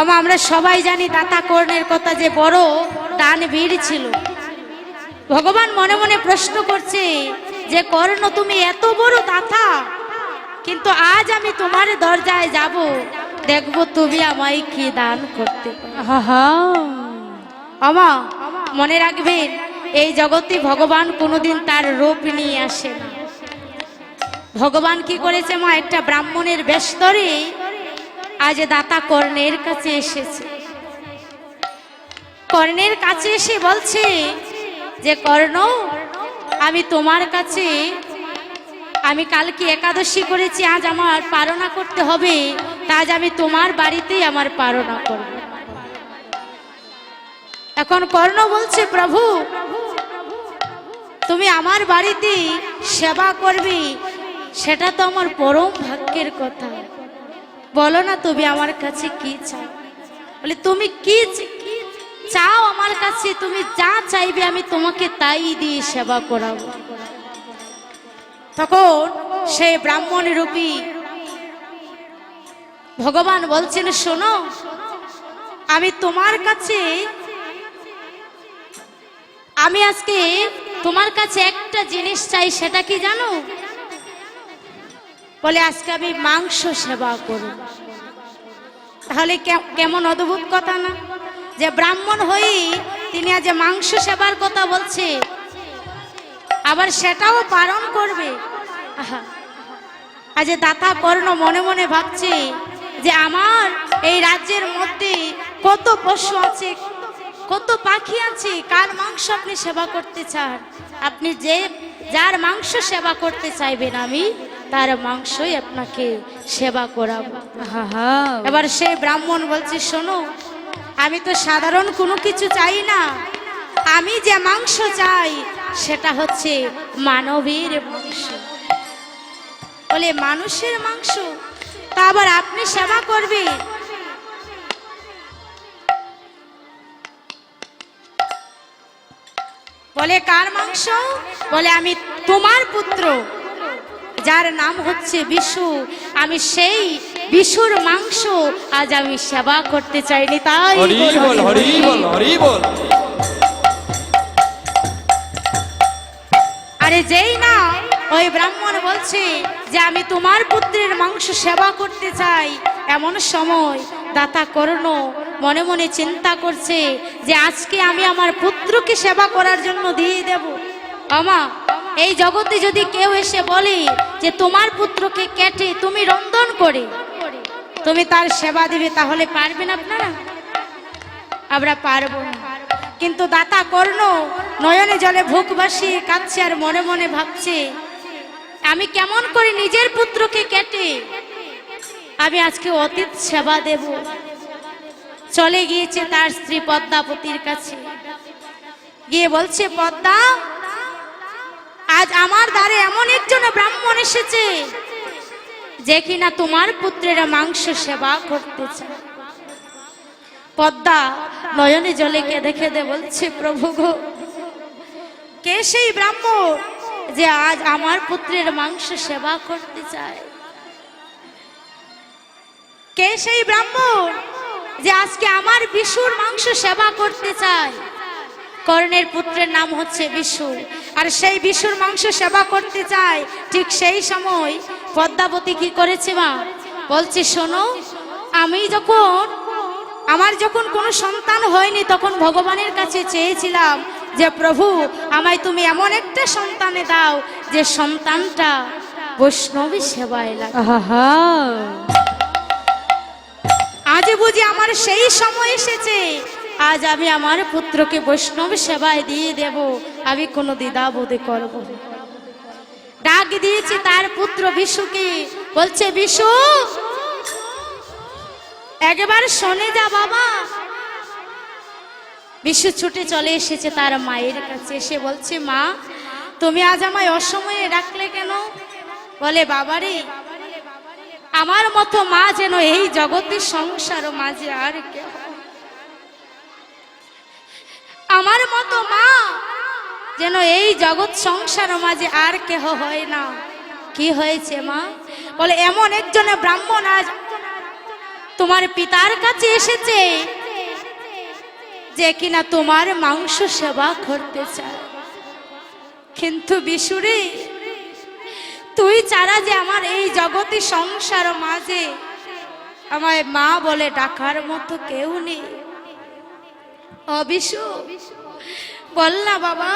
আমা আমরা সবাই জানি দাতা কর্ণের কথা যে বড় টান ভিড় ছিল। ভগবান মনে মনে প্রশ্ন করছে যে কর্ণ তুমি এত বড় দাতা কিন্তু আজ আমি তোমার দরজায় যাব। দেখব তুমি আমায় কি দান করতে। আমা মনে রাখবেন এই জগতে ভগবান কোনোদিন তার রূপ নিয়ে আসে না। ভগবান কি করেছে মা একটা ব্রাহ্মণের ব্যস্তরে আজ দাতা কর্ণের কাছে এসেছে। কর্ণের কাছে এসে বলছে যে, কর্ণ, আমি তোমার কাছে, আমি কালকে একাদশী করেছি, আজ আমার পারণা করতে হবে, তা আজ আমি তোমার বাড়িতেই আমার পারণা করব। এখন কর্ণ বলছে, প্রভু, তুমি আমার বাড়িতে সেবা করবে, সেটা তো আমার পরম ভাগ্যের কথা। বলো না তুমি আমার কাছে কি চাও? বলে, তুমি কি চাও আমার কাছে, তুমি যা চাইবে আমি তোমাকে তাই দিয়ে সেবা করাবো। তখন সে ব্রাহ্মণ রূপী ভগবান বলছেন, শোনো, আমি তোমার কাছে, আমি আজকে তোমার কাছে একটা জিনিস চাই, সেটা কি জানো? বলে, আজকে আমি মাংস সেবা করব। তাহলে কেমন অদ্ভুত কথা না? যে ব্রাহ্মণ হয়েই তিনি আজ মাংস সেবার কথা বলছে, আবার সেটাও পালন করবে। আজ দাতা কর্ণ মনে মনে ভাবছে যে আমার এই রাজ্যের মধ্যে কত পশু আছে, কত পাখি আছে, কার মাংস আপনি সেবা করতে চান? আপনি যে যার মাংস সেবা করতে চাইবেন, আমি তার মাংসই আপনাকে সেবা করাবো। এবার সেই ব্রাহ্মণ বলছে শোনো আমি তো সাধারণ কোনো কিছু চাই না। আমি যে মাংস চাই সেটা হচ্ছে মানবীর মাংস। বলে মানুষের মাংস? তা আবার আপনি সেবা করবে বলে কার মাংস? বলে আমি তোমার পুত্র। যার নাম হচ্ছে বিশু। আমি সেই বিশুর মাংস আজ আমি সেবা করতে চাইনি তাই আরে যেই না ওই ব্রাহ্মণ বলছে যে আমি তোমার পুত্রের মাংস সেবা করতে চাই। এমন সময় দাতা কর্ণ মনে মনে চিন্তা করছে যে আজকে আমি আমার পুত্রকে সেবা করার জন্য দিয়ে দেব। আমা এই জগতে যদি কেউ এসে বলে যে তোমার পুত্রকে কেটে তুমি রন্ধন করে, তুমি তার সেবা দিবে, তাহলে পারবেন আপনারা? আমরা পারব না। কিন্তু দাতা কর্ণ নয়নে জলে ভুক বাসিয়ে কাঁদছে আর মনে মনে ভাবছে, আমি কেমন করে নিজের পুত্রকে কেটে, আমি আজকে অতীত সেবা দেব। চলে গিয়েছে তার স্ত্রী পদ্মাপতির কাছে। গিয়ে বলছে, পদ্মা আজ আমার দ্বারে এমন একজন ব্রাহ্মণ এসেছে যে কিনা তোমার পুত্রেরা মাংস সেবা করতে চায়। পদ্মা নয়নে জলে কে দেখে দে বলছে, প্রভু গো, কে সেই ব্রাহ্মণ যে আজ আমার পুত্রের মাংস সেবা করতে চায়? কে সেই ব্রাহ্মণ যে আজকে আমার বিশুর মাংস সেবা করতে চায়? কর্ণের পুত্রের নাম হচ্ছে বিশু। আর সেই বিশুর মাংস সেবা করতে চায় ঠিক সেই সময় পদ্মাবতী কি করেছে মা? বলছে শোনো আমি যখন আমার যখন কোনো সন্তান হয়নি তখন ভগবানের কাছে চেয়েছিলাম যে প্রভু আমায় তুমি এমন একটা সন্তানে দাও যে সন্তানটা বৈষ্ণবী সেবায় লাগে। আজ বুঝি আমার সেই সময় এসেছে আজ আমি আমার পুত্রকে বৈষ্ণব সেবায় দিয়ে দেব। আমি কোনো দ্বিধাবোধে করব। ডাক দিয়েছি তার পুত্র বিশুকে। বলছে, বিশু, একবার শোনে যা বাবা। বিশু ছুটে চলে এসেছে তার মায়ের কাছে। এসে বলছে, মা, তুমি আজ আমায় অসময়ে ডাকলে কেন? বলে, বাবারে, আমার মতো মা যেন এই জগতের সংসার মাঝে আর কেউ আমার মতো মা, যেন এই জগৎ সংসার মাঝে আর কেহ হয় না। কি হয়েছে মা? বলে, এমন একজনে ব্রাহ্মণ আজ তোমার পিতার কাছে এসেছে, যে কিনা তোমার মাংস সেবা করতে চায়। কিন্তু বিশুরে, তুই ছাড়া যে আমার এই জগতে সংসার মাঝে আমায় মা বলে ডাকার মতো কেউ নেই। ও বিশু বল না বাবা,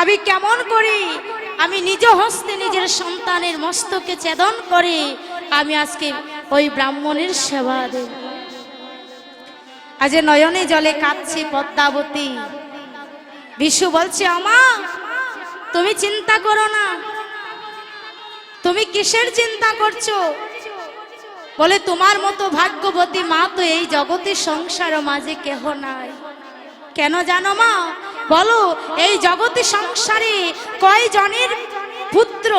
আমি কেমন করি? আমি নিজ হস্তে নিজের সন্তানের মস্তকে ছেদন করে। আমি আজকে ওই ব্রাহ্মণের সেবা দেব। আজ নয়নে জলে কাঁদছে পদ্মাবতী। বিশু বলছে আমা তুমি চিন্তা করো না। তুমি কিসের চিন্তা করছ? বলে, তোমার মতো ভাগ্যবতী মা তো এই জগতে সংসার মাঝে কেহ নাই। কেন জানো মা? বলো, এই জগতে সংসারে কয় জনের পুত্র?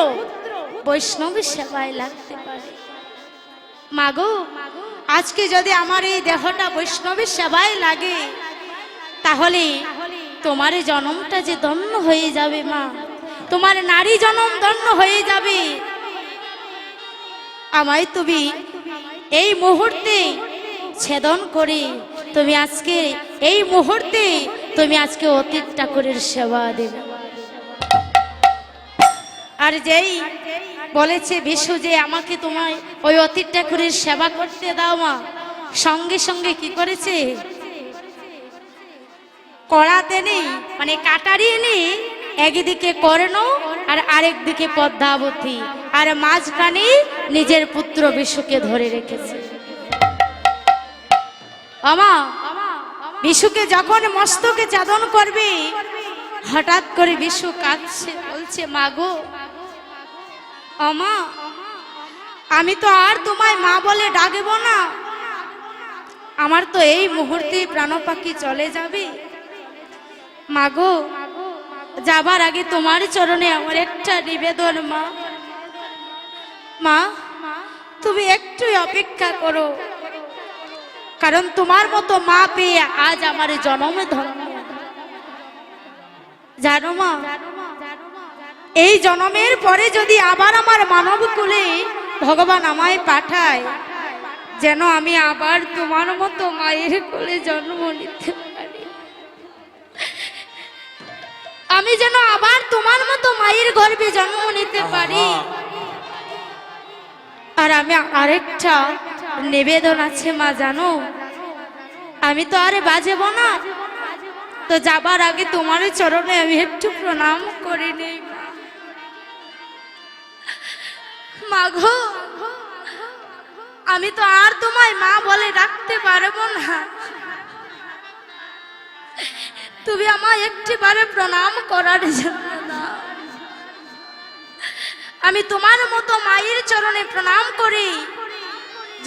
বৈষ্ণবী সেবায় লাগতে পারে। মাগো, আজকে যদি আমার এই দেহটা বৈষ্ণবের সেবায় লাগে, তাহলে তোমার জনমটা যে দন্য হয়ে যাবে মা। তোমার নারী জনম দন্য হয়ে যাবে। আমায় তুমি এই মুহূর্তে ছেদন করে তুমি আজকে এই মুহূর্তে তুমি আজকে অতীত ঠাকুরের সেবা দেবে। আর যেই বলেছে, বিশু, যে আমাকে তোমায় ওই অতীত ঠাকুরের সেবা করতে দাও মা। সঙ্গে সঙ্গে কি করেছে? কড়াতে নেই মানে কাটারি নেই, একদিকে কর্ণ আর আরেক দিকে পদ্মাবতী, আর মাঝখানে নিজের পুত্র বিশুকে ধরে রেখেছে। আমা বিশুকে যখন মস্তকে চাদন করবে, হঠাৎ করে বিশু কাঁদছে, বলছে মাগো অমা আমি তো আর তোমায় মা বলে ডাকবো না। আমার তো এই মুহূর্তে প্রাণ পাখি চলে যাবে। মাগো যাবার আগে তোমার চরণে আমার একটা নিবেদন, মা। মা, তুমি একটু অপেক্ষা করো। কারণ তোমার মতো মা পেয়ে আজ আমার জন্মে ধন্য। জানো মা এই জন্মের পরে যদি আবার আমার মানব কুলে ভগবান আমায় পাঠায় যেন আমি আবার তোমার মতো মায়ের কোলে জন্ম নিতে পারি। আমি যেন আবার তোমার মতো মায়ের গর্ভে জন্ম নিতে পারি। আর আমি আরেকটা নিবেদন আছে মা, জানো? আমি তো আরে বাজেব না। তো যাবার আগে তোমার চরণে আমি একটু প্রণাম করে নেই। মাঘো আমি তো আর তোমায় মা বলে ডাকতে পারব না। তুমি আমায় একটিবারে প্রণাম করার জন্য আমি তোমার মতো মায়ের চরণে প্রণাম করি।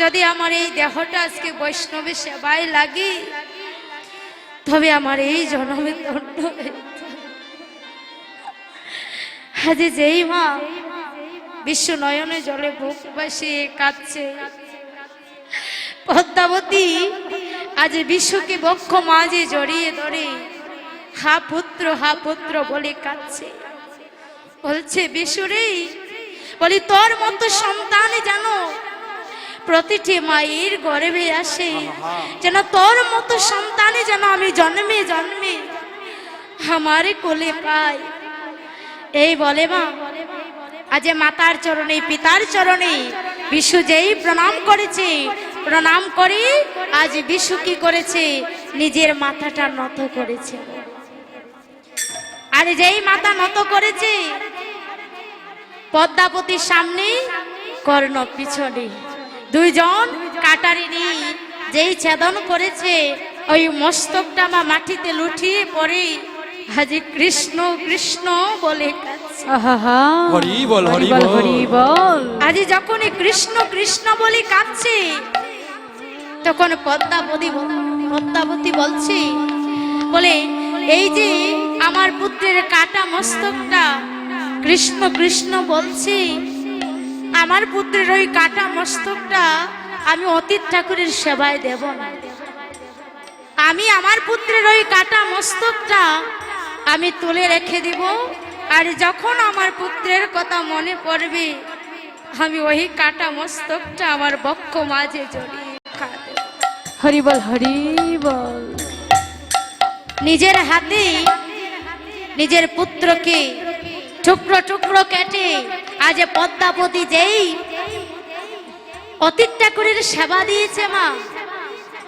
যদি আমার এই দেহটা আজকে বৈষ্ণবের সেবায় লাগে, তবে আমার এই জন্মে দণ্ড আজ যেই মা বিশ্ব নয়নে জলে বুক বাসিয়ে কাঁদছে। পদ্মাবতী, আজ বিশ্বকে বক্ষ মাঝে জড়িয়ে ধরে হা পুত্র হা পুত্র বলে কাঁদছে। বলছে বিশুরে বলি তোর মতো সন্তান জানো প্রতিটি মায়ের গর্ভে আসে। যেন তোর মতো সন্তানে যেন আমি জন্মে জন্মে আমার কোলে পাই। এই বলে মা আজ মাতার চরণে পিতার চরণে বিশু যেই প্রণাম করেছে প্রণাম করে আজ বিশু কি করেছে? নিজের মাথাটা নত করেছে। আর যেই মাথা নত করেছে পদ্মাপতির সামনে কর্ণ পিছনে। দুইজন কাটারি নিয়ে যেই ছেদন করেছে ওই মস্তকটা মা মাটিতে লুটিয়ে পড়ে হাজি কৃষ্ণ কৃষ্ণ বলে হরি বল, হরি বল বল। হরি বল আজি যখন এই কৃষ্ণ কৃষ্ণ বলে কাঁদছে তখন পদ্মাবতী পদ্মাবতী বলছে বলে এই যে আমার পুত্রের কাটা মস্তকটা কৃষ্ণ কৃষ্ণ বলছে আমার পুত্রের ওই কাটা মস্তকটা আমি অতীত ঠাকুরের সেবায় দেব না আমি আমার পুত্রের ওই কাটা মস্তকটা আমি তুলে রেখে দিব, আর যখন আমার পুত্রের কথা মনে পড়বে, আমি ওই কাটা মস্তকটা আমার বক্ষ মাঝে জড়িয়ে। হরি বল হরি বল নিজের হাতে, নিজের পুত্রকে টুকরো টুকরো কেটে আজ পদ্মাবতী যেই অতীত ঠাকুরের সেবা দিয়েছে মা।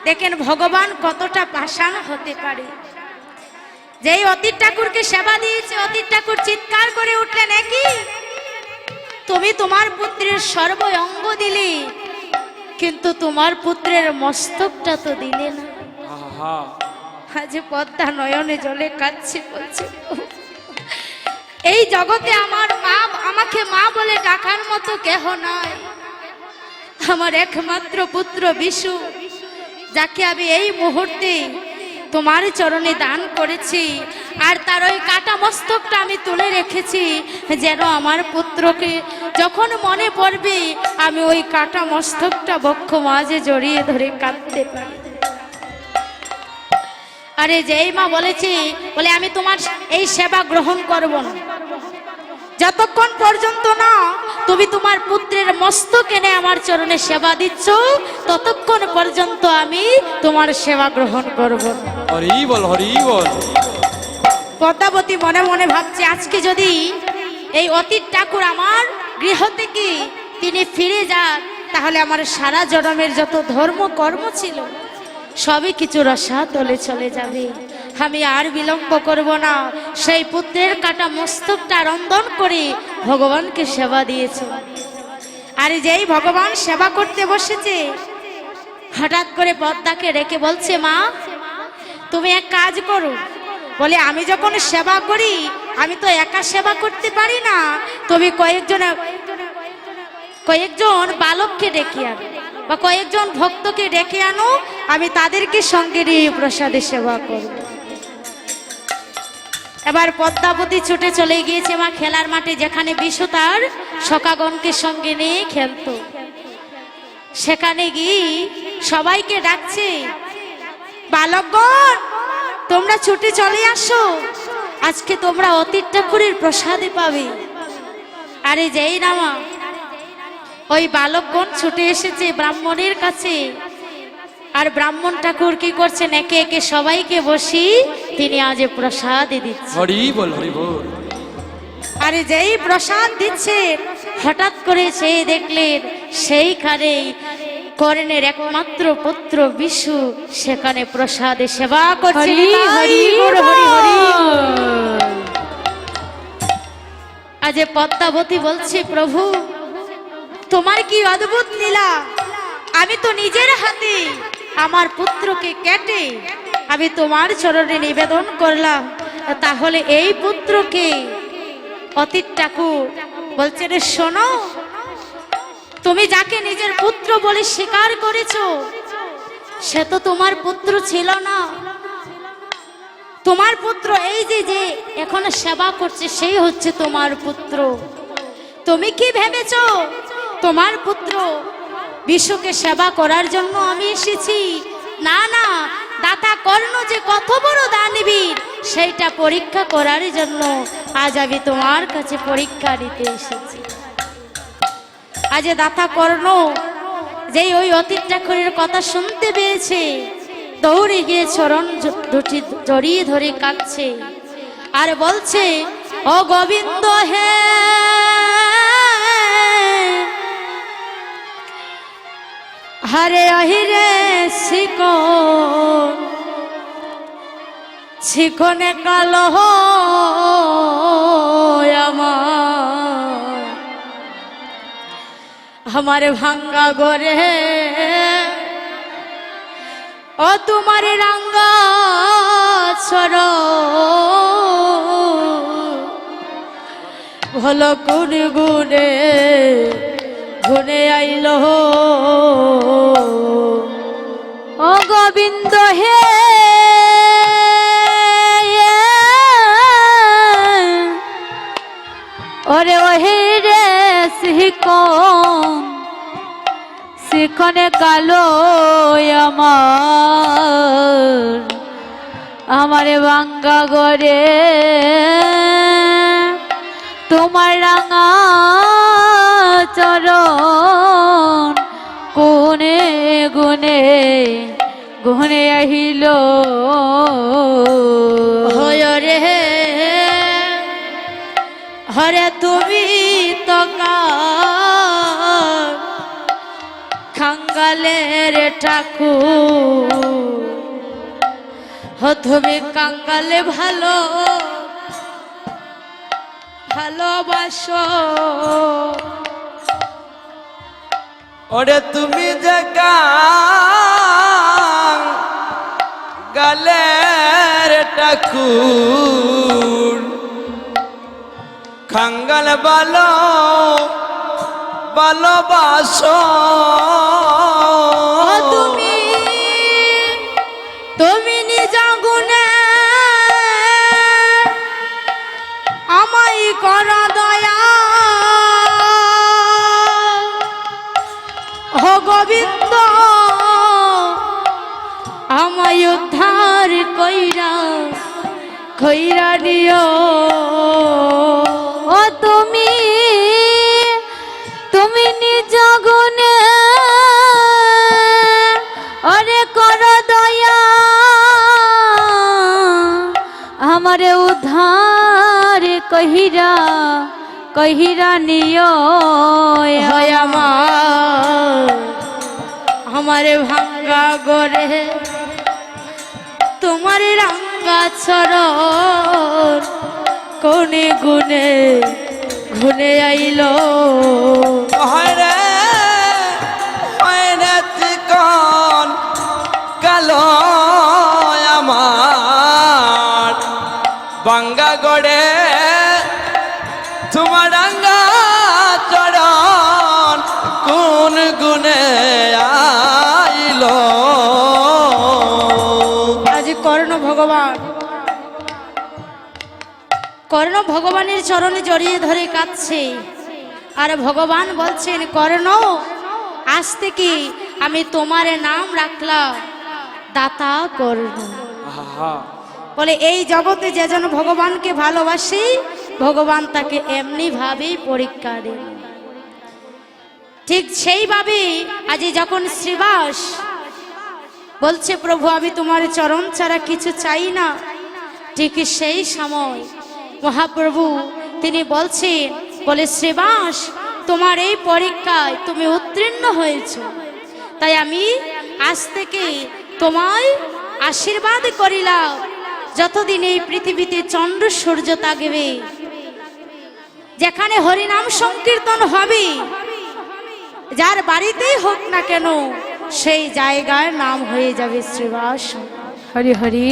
দেখেন ভগবান কতটা পাষাণ হতে পারে। যেই অতীত ঠাকুরকে সেবা দিয়েছে অতীত ঠাকুর চিৎকার করে উঠলেন একই তুমি তোমার পুত্রের সর্ব অঙ্গ দিলে কিন্তু তোমার পুত্রের মস্তকটা তো দিলে না। আজ পদ্মা নয়নে জলে কাঁদছে বলছে এই জগতে আমার মা, আমাকে মা বলে ডাকার মতো কেহ নয় আমার একমাত্র পুত্র বিশু, যাকে আমি এই মুহূর্তে তোমার চরণে দান করেছি, আর তার ওই কাটা মস্তকটা আমি তুলে রেখেছি, যেন আমার পুত্রকে যখন মনে পড়বে, আমি ওই কাটা মস্তকটা বক্ষ মাঝে জড়িয়ে ধরে কাঁদতে পারি। আরে যেই মা বলেছি, বলে আমি তোমার এই সেবা গ্রহণ করব না। যতক্ষণ পর্যন্ত না তুমি তোমার পুত্রের মস্তক এনে আমার চরণে সেবা দিচ্ছ ততক্ষণ পর্যন্ত আমি তোমার সেবা গ্রহণ করব। হরি বল হরি বল পদ্মাবতী মনে মনে ভাবছে আজকে যদি এই অতীত ঠাকুর আমার গৃহ থেকে তিনি ফিরে যান তাহলে আমার সারা জনমের যত ধর্ম কর্ম ছিল সবই কিছু রসা তলে চলে যাবে আমি আর বিলম্ব করব না। সেই পুত্রের কাটা মস্তকটা রন্ধন করে ভগবানকে সেবা দিয়েছে। আর যেই ভগবান সেবা করতে বসেছে, হঠাৎ করে পদ্মাকে রেখে বলছে, মা, তুমি এক কাজ করো। বলে, আমি যখন সেবা করি, আমি তো একা সেবা করতে পারি না। তুমি কয়েকজন কয়েকজন বালককে ডেকে আনো বা কয়েকজন ভক্তকে ডেকে আনো। আমি তাদেরকে সঙ্গে নিয়ে প্রসাদে সেবা করব। এবার পদ্মাবতী ছুটে চলে গিয়েছে মা খেলার মাঠে, যেখানে বিশ্ব তার সকাগণকে সঙ্গে নিয়ে খেলতো। সেখানে গিয়ে সবাইকে ডাকছে, বালকগণ, তোমরা ছুটে চলে আসো। আজকে তোমরা অতীত ঠাকুরের প্রসাদে পাবে। আরে যেই নামা, ওই বালকগণ ছুটে এসেছে ব্রাহ্মণের কাছে। আর ব্রাহ্মণ ঠাকুর কি করছেন? একে একে সবাইকে বসি। তিনি আজ প্রসাদ দিচ্ছে হরি বল হরি বল। আরে যেই প্রসাদ দিচ্ছে হঠাৎ করে সে দেখলেন সেইখানেই কর্ণের একমাত্র পুত্র বিশু সেখানে প্রসাদে সেবা করছে। হরি হরি হরি হরি হরি আজ পদ্মাবতী বলছে প্রভু তোমার কি অদ্ভুত লীলা? আমি তো নিজের হাতে আমার পুত্রকে কেটে আমি তোমার চরণে নিবেদন করলাম। তাহলে এই পুত্রকে অতীত ঠাকুর বলছে রে, শোনো, তুমি যাকে নিজের পুত্র বলে স্বীকার করেছ, সে তো তোমার পুত্র ছিল না। তোমার পুত্র এই যে যে এখন সেবা করছে, সেই হচ্ছে তোমার পুত্র। তুমি কি ভেবেছ, তোমার পুত্র বিশ্বকে সেবা করার জন্য আমি এসেছি। না না, দাতা কর্ণ যে কত বড় দানবীর, সেইটা পরীক্ষা করার জন্য আজ আমি তোমার কাছে পরীক্ষা নিতে এসেছি। আজ দাতা কর্ণ যেই ওই অতীত ঠাকুরের কথা শুনতে পেয়েছে, দৌড়ে গিয়ে চরণ দুটি জড়িয়ে ধরে কাঁদছে। আর বলছে, ও গোবিন্দ, হে হরে অহিরে শিকন, শিকনে কালো আমার। আমার ভাঙ্গা গরে ও তোমার রাঙ্গা ছড় ভালো কোন গুনে গুনে আইল ও গোবিন্দ হে। ওরে ওহে রে সিকন শিখনে কালো আমার, আমারে বাঙ্গা গরে তোমার রাঙা চরণ কোনে গুনে গুহনে আহিল। হয় রে হরে তুমি তো কার খাঙ্গালের ঠাকুর। তুমি কাঙ্গালে ভালো, ভালোবাসো। ওরে তুমি যে গালের টাকু খাঙ্গাল বালো ভালোবাসো তুমি তুমি কইরা নিও ও তুমি তুমি নিজ গুণে অরে কর দয়া। আমারে উদ্ধার কহিরা কহিরা হয় আমার। আমার। ভাঙ্গা গরে তোমার রাঙ্গা চরণ কোনে গুনে ঘুনে আইল। কালো আমার। বাঙ্গা গড়ে কর্ণ ভগবানের চরণে জড়িয়ে ধরে কাঁদছে। আর ভগবান বলছেন কর্ণ আজ থেকে আমি তোমার নাম রাখলাম দাতা কর্ণ। বলে এই জগতে যে যেন ভগবানকে ভালোবাসি ভগবান তাকে এমনি ভাবেই পরীক্ষা দেন। ঠিক সেইভাবে আজ যখন শ্রীবাস বলছে প্রভু আমি তোমার চরণ ছাড়া কিছু চাই না। ঠিক সেই সময় মহাপ্রভু, তিনি বলছেন, বলে, শ্রীবাস, তোমার এই পরীক্ষায় তুমি উত্তীর্ণ হয়েছ। তাই আমি আজ থেকে তোমায় আশীর্বাদ করিলাম। যতদিন এই পৃথিবীতে চন্দ্র, সূর্য থাকবে যেখানে হরিনাম সংকীর্তন হবে, যার বাড়িতেই হোক না কেন, সেই জায়গার নাম হয়ে যাবে শ্রীবাস। হরি হরি।